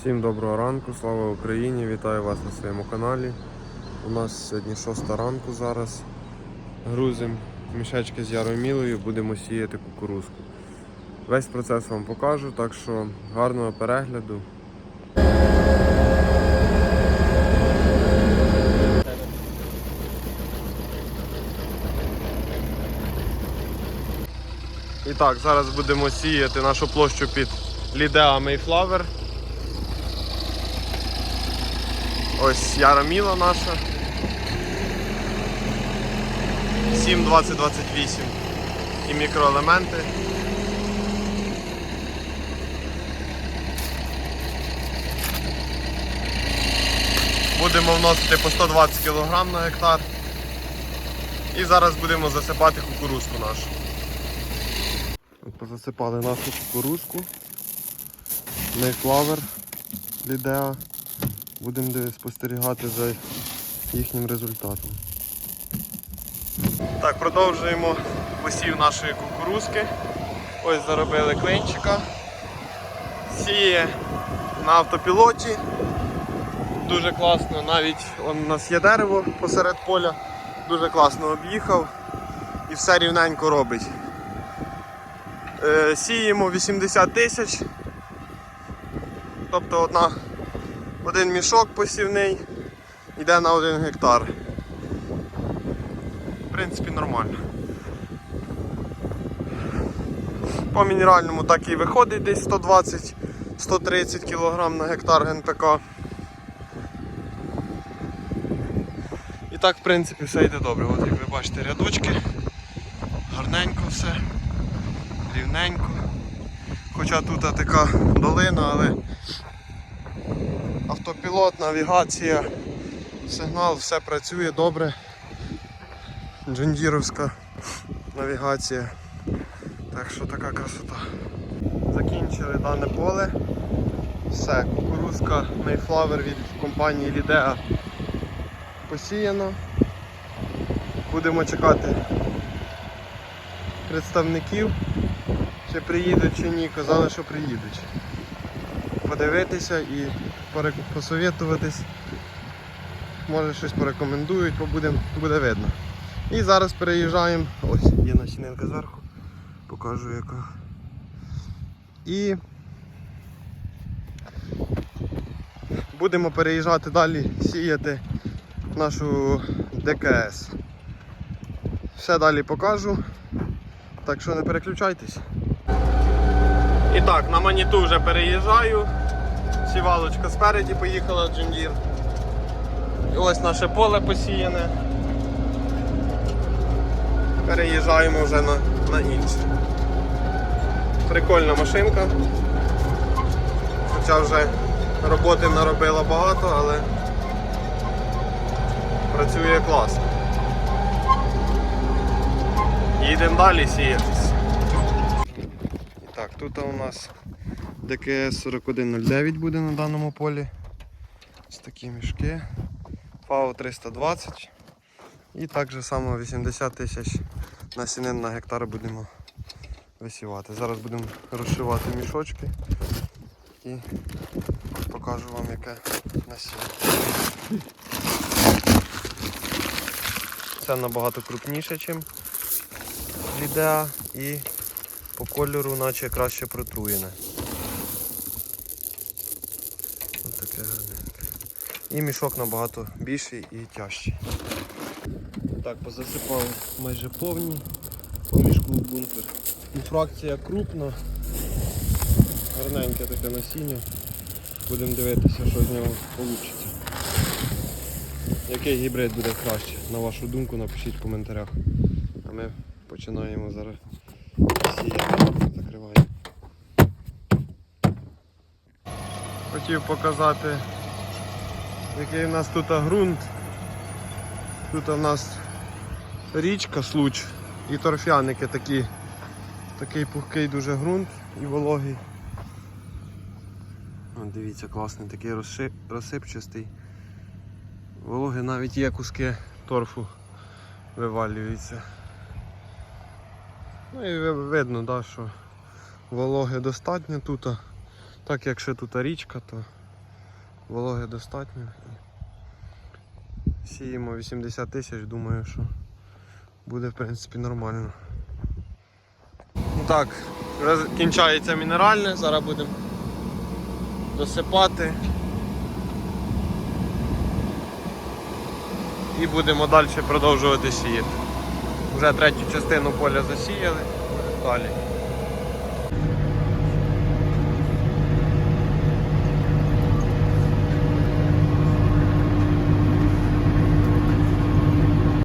Всім доброго ранку, слава Україні! Вітаю вас на своєму каналі. У нас сьогодні 6 ранку зараз. Грузимо мішечки з яромілою, будемо сіяти кукурузку. Весь процес вам покажу, так що гарного перегляду. І так, зараз будемо сіяти нашу площу під Лідеа Mayflower. Ось яра міла наша. 72028 і мікроелементи. Будемо вносити по 120 кг на гектар. І зараз будемо засипати кукурузку нашу. Позасипали нашу кукурузку. Mayflower Лідеа. Будемо спостерігати за їхнім результатом. Так, продовжуємо посів нашої кукурузки. Ось заробили клинчика. Сіє на автопілоті. Дуже класно, навіть он, у нас є дерево посеред поля, дуже класно об'їхав і все рівненько робить. Е, сіємо 80 тисяч. Тобто одна, один мішок посівний йде на один гектар. В принципі, нормально. По мінеральному так і виходить десь 120-130 кг на гектар ГНПК. І так, в принципі, все йде добре. От як ви бачите, рядочки, гарненько все, рівненько. Хоча тут така долина, але автопілот, навігація, сигнал, все працює добре. Джондіровська навігація. Так що така красота. Закінчили дане поле. Все, кукурузка Mayflower від компанії Lidea посіяно. Будемо чекати представників, чи приїдуть чи ні. Казали, що приїдуть. Подивитися і посовітуватись. Може щось порекомендують, бо буде, видно. І зараз переїжджаємо. Ось, є начининка зверху. Покажу яка. І будемо переїжджати далі, сіяти нашу ДКС. Все далі покажу. Так що не переключайтесь. І так, на маніту вже переїжджаю. Сівалочка спереді поїхала Джундір. І ось наше поле посіяне. Переїжджаємо вже на, на інше. Прикольна машинка. Хоча вже роботи наробила багато, але працює класно. Їдемо далі сіятись. Тут у нас ДКС 4109 буде на даному полі. Ось такі мішки. ФАО 320. І так само 80 тисяч насінин на гектар будемо висівати. Зараз будемо розшивати мішочки і покажу вам яке насіння. Це набагато крупніше, ніж лідеа і по кольору наче краще протруєне. Ось таке гарненьке. І мішок набагато більший і тяжчий. Так, позасипав майже повні по мішку в бункер. І фракція крупна, гарненьке таке насіння. Будемо дивитися, що з нього вийде. Який гібрид буде краще? На вашу думку напишіть в коментарях. А ми починаємо зараз Закриваємо. Хотів показати, який у нас тут ґрунт. Тут у нас річка Случ і торфяники такі. Такий пухкий дуже ґрунт і вологий. О, дивіться, класний, такий розшип, розсипчастий. Вологий навіть є куски торфу вивалюються. Ну і видно, да, що вологи достатньо тут. Так як ще тут річка, то Вологи достатньо. Сіємо 80 тисяч, думаю, що буде в принципі нормально. Ну так, кінчається мінеральне, зараз будемо досипати. І будемо далі продовжувати сіяти. Вже третю частину поля засіяли, далі.